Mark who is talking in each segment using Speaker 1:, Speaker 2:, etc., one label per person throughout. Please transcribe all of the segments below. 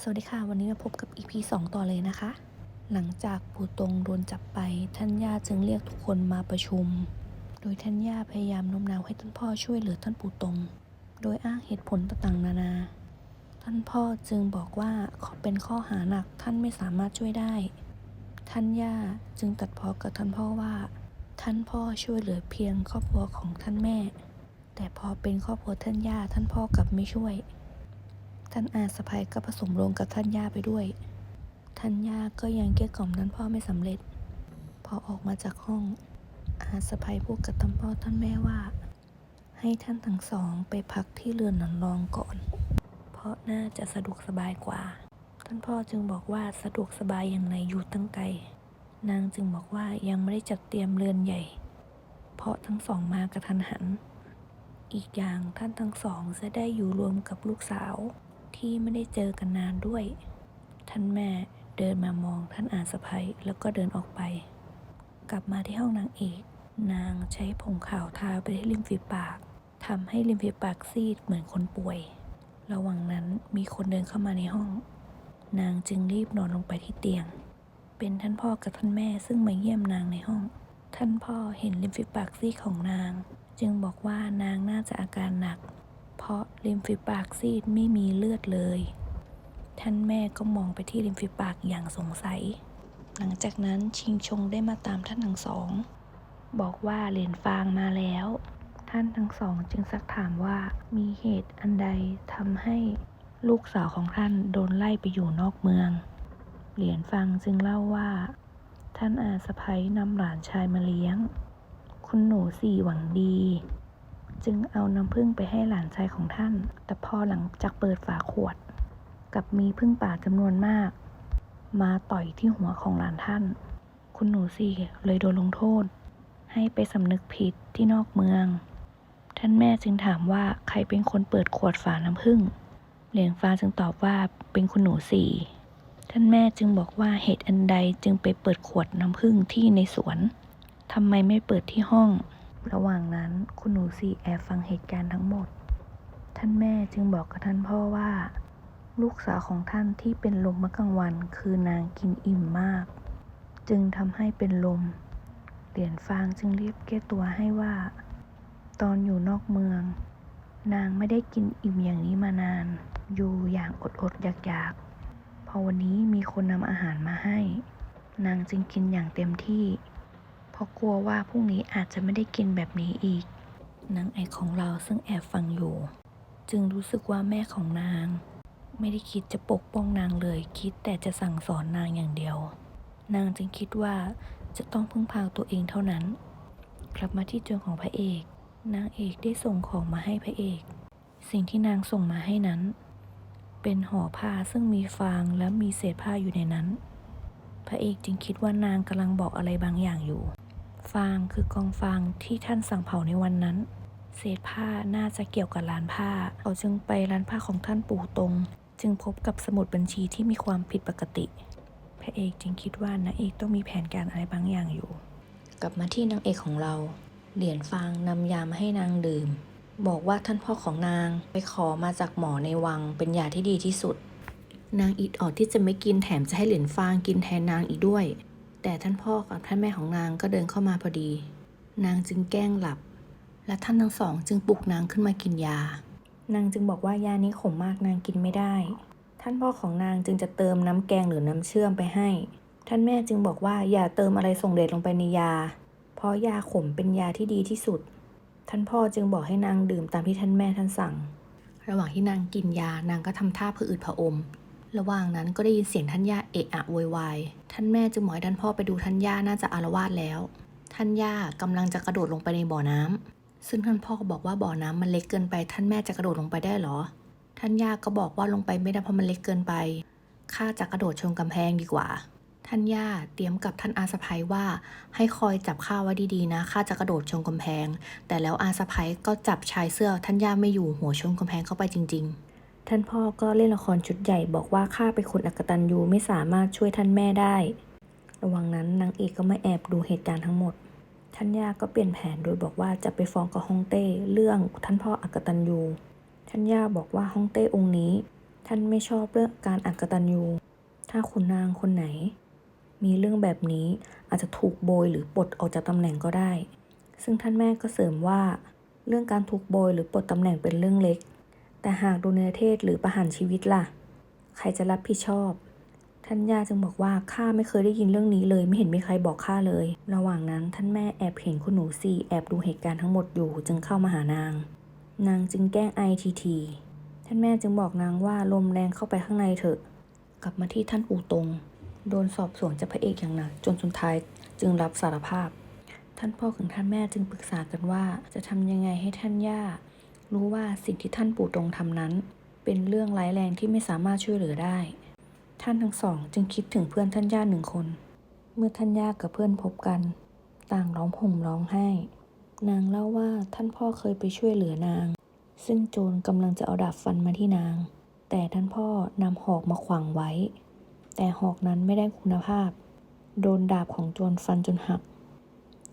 Speaker 1: สวัสดีค่ะ วันนี้มาพบกับ EP 2 ต่อเลยนะคะ หลังจากปู่ตรงโดนจับไปท่านย่าจึงเรียกทุกคนมาประชุม โดยท่านย่าพยายามโน้มน้าวให้ท่านพ่อช่วยเหลือท่านปู่ตรง โดยอ้างเหตุผลต่างๆ นานา ท่านพ่อจึงบอกว่าขอเป็นข้อหาหนักท่านไม่สามารถช่วยได้ ท่านย่าจึงตัดพ้อกับท่านพ่อว่า ท่านพ่อช่วยเหลือเพียงครอบครัวของท่านแม่ แต่พอเป็นครอบครัวท่านย่าท่านพ่อกลับไม่ช่วย ท่านอาสะพายก็ผสมลงกับท่านย่าไปด้วย ท่านย่าก็ยังเกลี้ยกล่อมท่านพ่อไม่สำเร็จ พอออกมาจากห้อง อาสะพายพูดกับท่านพ่อท่านแม่ว่า ให้ท่านทั้งสองไปพักที่เรือนหนันรองก่อน เพราะน่าจะสะดวกสบายกว่า ท่านพ่อจึงบอกว่าสะดวกสบายอย่างไรอยู่ตั้งไกล นางจึงบอกว่ายังไม่ได้จัดเตรียมเรือนใหญ่ เพราะทั้งสองมากระทันหันอีกอย่างท่านทั้งสองจะได้อยู่รวมกับลูกสาว ที่ไม่ได้เจอกันนานด้วย ท่านแม่เดินมามองท่านอาสะพ้ยแล้วก็เดินออกไป กลับมาที่ห้องนางเอก นางใช้ผงขาวทาไปที่ริมฝีปากทำให้ริมฝีปากซีดเหมือนคนป่วย ระหว่างนั้นมีคนเดินเข้ามาในห้อง นางจึงรีบนอนลงไปที่เตียง เป็นท่านพ่อกับท่านแม่ซึ่งมาเยี่ยมนางในห้อง ท่านพ่อเห็นริมฝีปากซีดของนาง จึงบอกว่านางน่าจะอาการหนัก พราะริมฝีปากซีดไม่มีเลือดเลย ท่านแม่ก็มองไปที่ริมฝีปากอย่างสงสัย หลังจากนั้นชิงชงได้มาตามท่านทั้งสอง บอกว่าเหรียญฟางมาแล้ว ท่านทั้งสองจึงซักถามว่ามีเหตุอันใดทำให้ลูกสาวของท่านโดนไล่ไปอยู่นอกเมือง เหรียญฟังจึงเล่าว่า ท่านอาสะพ้ยนำหลานชายมาเลี้ยง คุณหนูสี่หวังดี จึงเอาน้ำผึ้งไปให้หลานชายของท่าน แต่พอหลังจากเปิดฝาขวด กับมีผึ้งป่าจำนวนมาก มาต่อยที่หัวของหลานท่าน คุณหนูสี่เลยโดนลงโทษ ให้ไปสำนึกผิดที่นอกเมือง ท่านแม่จึงถามว่าใครเป็นคนเปิดขวดฝาน้ำผึ้งเหลียงฟ้าจึงตอบว่าเป็นคุณหนูสี่ท่านแม่จึงบอกว่าเหตุอันใดจึงไปเปิดขวดน้ำผึ้งที่ในสวนทำไมไม่เปิดที่ห้อง ระหว่างนั้นคุณหนูสี่แอบฟังเหตุการณ์ทั้งหมด ท่านแม่จึงบอกกับท่านพ่อว่า ลูกสาวของท่านที่เป็นลมเมื่อกลางวันคือนางกินอิ่มมาก จึงทำให้เป็นลม เหรียญฟางจึงเรียบแก้ตัวให้ว่า ตอนอยู่นอกเมือง นางไม่ได้กินอิ่มอย่างนี้มานาน อยู่อย่างอดอดอยากๆพอวันนี้มีคนนำอาหารมาให้ นางจึงกินอย่างเต็มที่ เพราะกลัวว่าพรุ่งนี้อาจจะไม่ได้กินแบบนี้อีก นางเอกของเราซึ่งแอบฟังอยู่ จึงรู้สึกว่าแม่ของนาง ไม่ได้คิดจะปกป้องนางเลย คิดแต่จะสั่งสอนนางอย่างเดียว นางจึงคิดว่าจะต้องพึ่งพาตัวเองเท่านั้น กลับมาที่จวนของพระเอก นางเอกได้ส่งของมาให้พระเอก สิ่งที่นางส่งมาให้นั้น เป็นห่อผ้าซึ่งมีฟางและมีเศษผ้าอยู่ในนั้น พระเอกจึงคิดว่านางกำลังบอกอะไรบางอย่างอยู่ ฟางคือกองฟางที่ท่านสั่งเผาในวันนั้น เศษผ้าน่าจะเกี่ยวกับร้านผ้า เขาจึงไปร้านผ้าของท่านปู่ตรง จึงพบกับสมุดบัญชีที่มีความผิดปกติ พระเอกจึงคิดว่านางเอกต้องมีแผนการอะไรบางอย่างอยู่ กลับมาที่นางเอกของเรา เหรียญฟางนำยามาให้นางดื่ม บอกว่าท่านพ่อของนางไปขอมาจากหมอในวังเป็นยาที่ดีที่สุด นางอิดออดที่จะไม่กินแถมจะให้เหรียญฟางกินแทนนางอีกด้วย แต่ท่านพ่อกับท่านแม่ของนางก็เดินเข้ามาพอดี นางจึงแกล้งหลับ และท่านทั้งสองจึงปลุกนางขึ้นมากินยา นางจึงบอกว่ายานี้ขมมากนางกินไม่ได้ ท่านพ่อของนางจึงจะเติมน้ำแกงหรือน้ำเชื่อมไปให้ ท่านแม่จึงบอกว่าอย่าเติมอะไรส่งเดชลงไปในยา เพราะยาขมเป็นยาที่ดีที่สุด ท่านพ่อจึงบอกให้นางดื่มตามที่ท่านแม่ท่านสั่ง ระหว่างที่นางกินยานางก็ทำท่าผะอืดผะอม ระหว่างนั้นก็ได้ยินเสียงท่านย่าเอะอะโวยวาย ท่านแม่จึงบอกให้ท่านพ่อไปดูท่านย่าน่าจะอารวาสแล้ว ท่านย่ากำลังจะกระโดดลงไปในบ่อน้ำซึ่งท่านพ่อก็บอกว่าบ่อน้ำมันเล็กเกินไป ท่านแม่จะกระโดดลงไปได้เหรอ ท่านย่าก็บอกว่าลงไปไม่ได้เพราะมันเล็กเกินไป ข้าจะกระโดดชนกำแพงดีกว่า ท่านย่าเตรียมกับท่านอาสะพ้ยว่า ให้คอยจับข้าไว้ดีๆนะ ข้าจะกระโดดชนกำแพง แต่แล้วอาสะพ้ยก็จับชายเสื้อท่านย่าไม่อยู่หัวชนกำแพงเข้าไปจริง ๆ ท่านพ่อก็เล่นละครชุดใหญ่บอกว่าข้าเป็นคนอกตันยูไม่สามารถช่วยท่านแม่ได้ ระหว่างนั้นนางเอกก็มาแอบดูเหตุการณ์ทั้งหมด ท่านย่าก็เปลี่ยนแผนโดยบอกว่าจะไปฟ้องกับฮ่องเต้เรื่องท่านพ่ออักตันยูท่านย่าบอกว่าฮ่องเต้องค์นี้ ท่านไม่ชอบเรื่องการอักตันยูถ้าขุนนางคนไหน มีเรื่องแบบนี้อาจจะถูกโบยหรือปลดออกจากตำแหน่งก็ได้ ซึ่งท่านแม่ก็เสริมว่า เรื่องการถูกโบยหรือปลดตำแหน่งเป็นเรื่องเล็ก แต่หากโดนเนรเทศหรือประหารชีวิตล่ะ ใครจะรับผิดชอบท่านย่าจึงบอกว่าข้าไม่เคยได้ยินเรื่องนี้เลย ไม่เห็นมีใครบอกข้าเลย ระหว่างนั้นท่านแม่แอบเห็นคุณหนูซีแอบดูเหตุการณ์ทั้งหมดอยู่จึงเข้ามาหานาง นางจึงแกล้งไอทีทีท่านแม่จึงบอกนางว่าลมแรงเข้าไปข้างในเถอะ กลับมาที่ท่านปู่ตง โดนสอบสวนจากพระเอกอย่างหนักจนสุดท้ายจึงรับสารภาพ ท่านพ่อกับท่านแม่จึงปรึกษากันว่า จะทำยังไงให้ท่านย่า รู้ว่าสิ่งที่ท่านปู่ตรงทำนั้น เป็นเรื่องร้ายแรงที่ไม่สามารถช่วยเหลือได้ ท่านทั้งสองจึงคิดถึงเพื่อนท่านย่าหนึ่งคน เมื่อท่านย่ากับเพื่อนพบกัน ต่างร้องห่มร้องไห้ นางเล่าว่าท่านพ่อเคยไปช่วยเหลือนาง ซึ่งโจรกำลังจะเอาดาบฟันมาที่นาง แต่ท่านพ่อนำหอกมาขวางไว้ แต่หอกนั้นไม่ได้คุณภาพ โดนดาบของโจรฟันจนหัก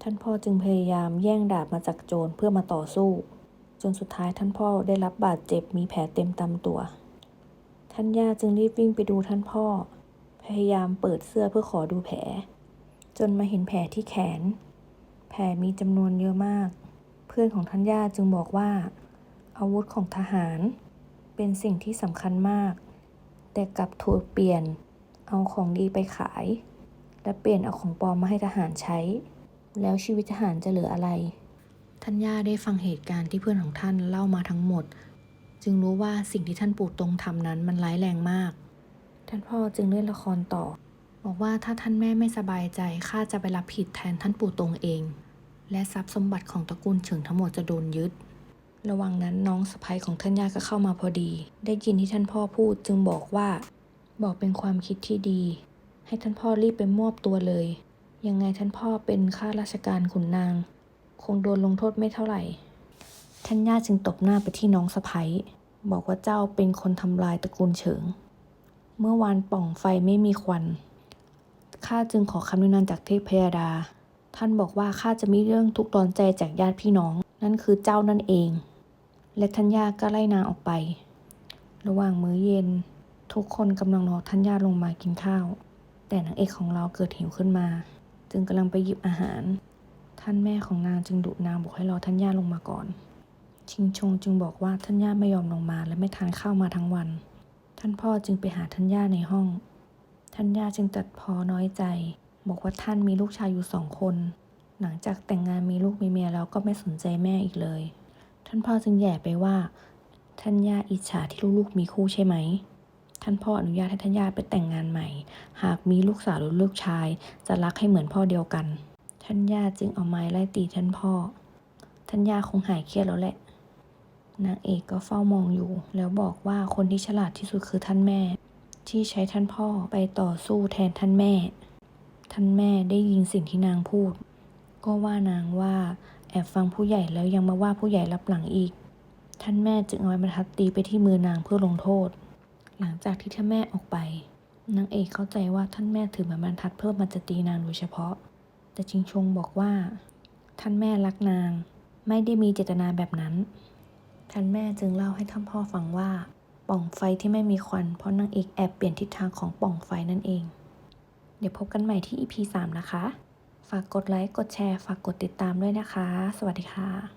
Speaker 1: ท่านพ่อจึงพยายามแย่งดาบมาจากโจรเพื่อมาต่อสู้ จนสุดท้ายท่านพ่อได้รับบาดเจ็บมีแผลเต็มตามตัว ท่านย่าจึงรีบวิ่งไปดูท่านพ่อ พยายามเปิดเสื้อเพื่อขอดูแผล จนมาเห็นแผลที่แขน แผลมีจำนวนเยอะมาก เพื่อนของท่านย่าจึงบอกว่า อาวุธของทหาร เป็นสิ่งที่สำคัญมาก แต่กลับถูกเปลี่ยนเอาของดีไปขาย และเปลี่ยนเอาของปลอมมาให้ทหารใช้ แล้วชีวิตทหารจะเหลืออะไร ท่านย่าได้ฟังเหตุการณ์ที่เพื่อนของท่านเล่ามาทั้งหมด จึงรู้ว่าสิ่งที่ท่านปู่ตรงทำนั้นมันร้ายแรงมาก ท่านพ่อจึงเล่นละครต่อ บอกว่าถ้าท่านแม่ไม่สบายใจข้าจะไปรับผิดแทนท่านปู่ตรงเอง และทรัพย์สมบัติของตระกูลเฉิงทั้งหมดจะโดนยึด ระหว่างนั้นน้องสะใภ้ของท่านย่าก็เข้ามาพอดี ได้ยินที่ท่านพ่อพูดจึงบอกว่า บอกเป็นความคิดที่ดี ให้ท่านพ่อรีบไปมอบตัวเลย ยังไงท่านพ่อเป็นข้าราชการขุนนาง คงโดนลงโทษไม่เท่าไหร่ท่านย่าจึงตบหน้าไปที่น้องสะใภ้บอกว่าเจ้าเป็นคนทำลายตระกูลเฉิง เมื่อวานป่องไฟไม่มีควัน ข้าจึงขอคำแนะนำจากเทพพยาดา ท่านบอกว่าข้าจะมีเรื่องทุกข์ร้อนใจจากญาติพี่น้อง นั่นคือเจ้านั่นเอง และทัญญาก็ไล่นางออกไป ระหว่างมื้อเย็น ทุกคนกำลังรอทัญญาลงมากินข้าว แต่นางเอกของเราเกิดหิวขึ้นมา จึงกำลังไปหยิบอาหาร ท่านแม่ของนางจึงดุนางบอกให้รอทัญญาลงมาก่อน ชิงชงจึงบอกว่าทัญญาไม่ยอมลงมาและไม่ทานข้าวมาทั้งวัน ท่านพ่อจึงไปหาทัญญาในห้องทัญญาจึงตัดพอน้อยใจ บอกว่าท่านมีลูกชายอยู่สองคน หลังจากแต่งงานมีลูกมีเมียแล้วก็ไม่สนใจแม่อีกเลย ท่านพ่อจึงแย่ไปว่า ท่านย่าอิจฉาที่ลูกๆมีคู่ใช่ไหมท่านพ่ออนุญาตให้ท่านย่าไปแต่งงานใหม่ หากมีลูกสาวหรือลูกชาย จะรักให้เหมือนพ่อเดียวกัน ท่านย่าจึงเอาไม้ไล่ตีท่านพ่อ ท่านย่าคงหายเครียดแล้วแหละ นางเอกก็เฝ้ามองอยู่ แล้วบอกว่าคนที่ฉลาดที่สุดคือท่านแม่ ที่ใช้ท่านพ่อไปต่อสู้แทนท่านแม่ ท่านแม่ได้ยินสิ่งที่นางพูด ก็ว่านางว่าแอบฟังผู้ใหญ่แล้วยังมาว่าผู้ใหญ่รับหลังอีก ท่านแม่จึงเอาไม้บรรทัดตีไปที่มือนางเพื่อลงโทษ หลังจากที่ท่านแม่ออกไป นางเอกเข้าใจว่าท่านแม่ถือไม้บรรทัดเพื่อมันจะตีนางโดยเฉพาะ แต่ชิงชงบอกว่า ท่านแม่รักนาง ไม่ได้มีเจตนาแบบนั้น ท่านแม่จึงเล่าให้ท่านพ่อฟังว่าปล่องไฟที่ไม่มีควัน เพราะนางเอกแอบเปลี่ยนทิศทางของปล่องไฟนั่นเอง เดี๋ยวพบกันใหม่ที่ EP 3 นะคะ ฝากกดไลค์ กดแชร์ ฝากกดติดตามด้วยนะคะ สวัสดีค่ะ